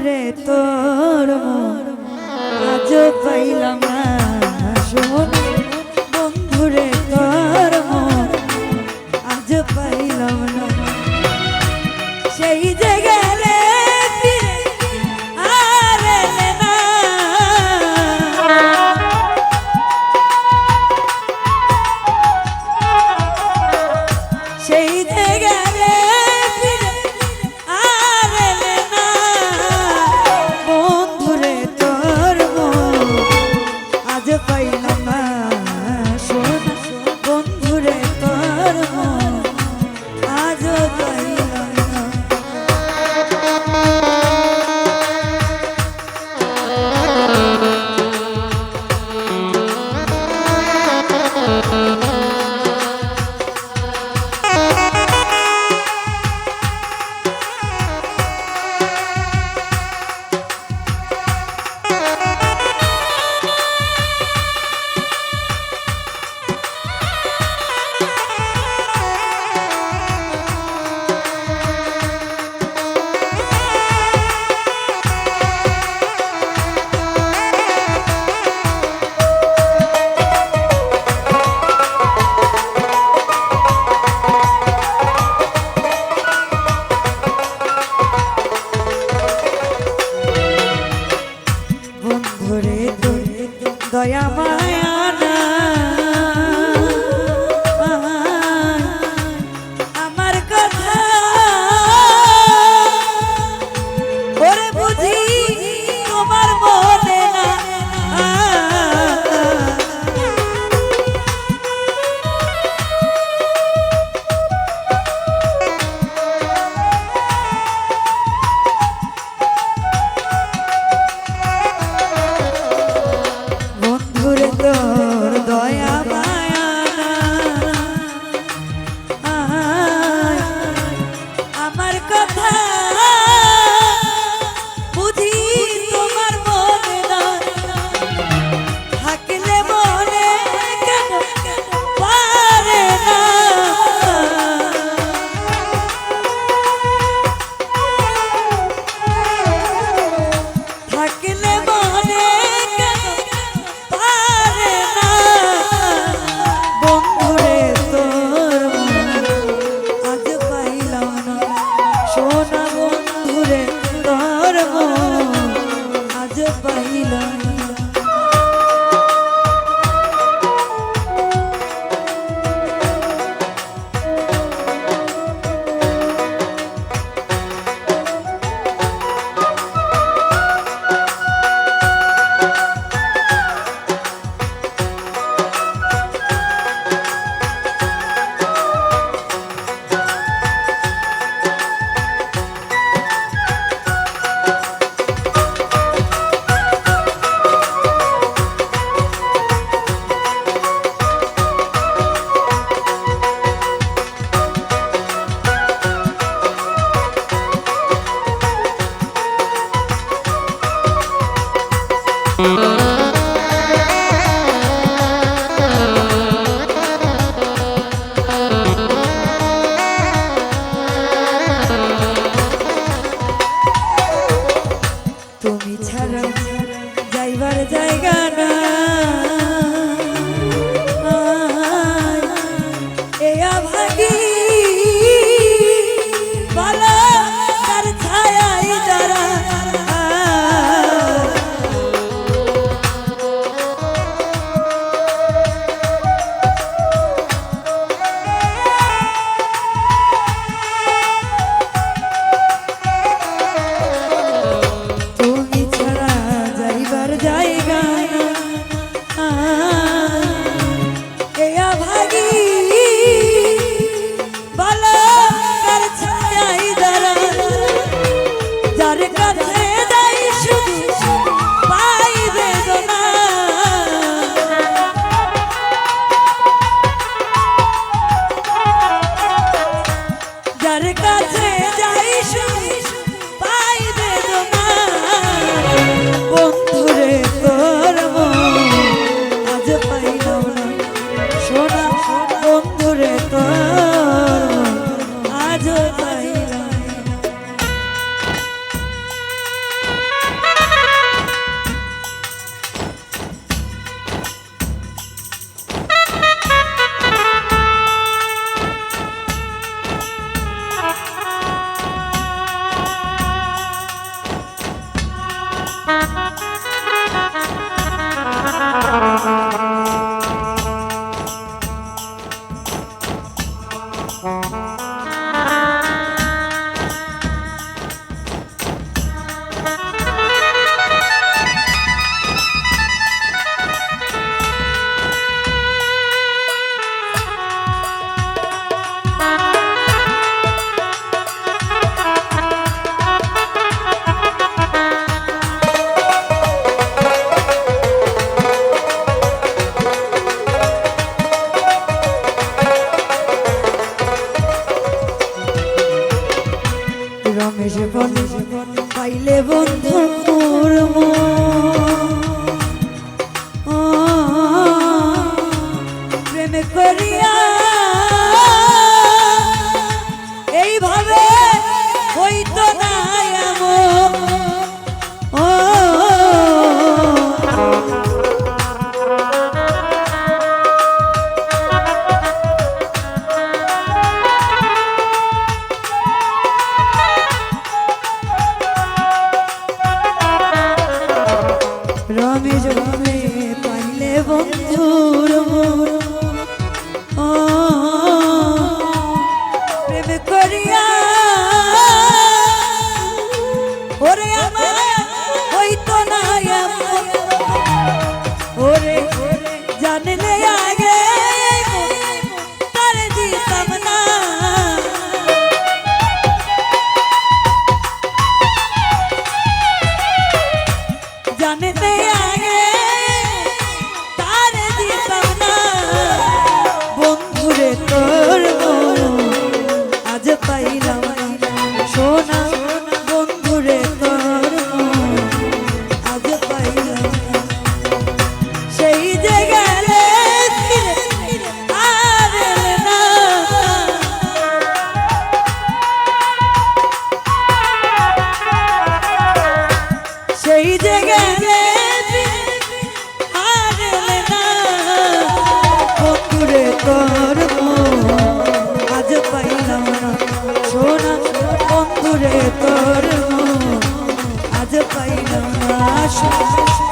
জুড়ে তোর আজ পাইলাম না শোন আমার পারব আজ পাইলাম তুমি ছাড়া যাইবার জায়গা না রমেশ পাইলে বন্ধু করব প্রেম করিয়া I'm not Aşk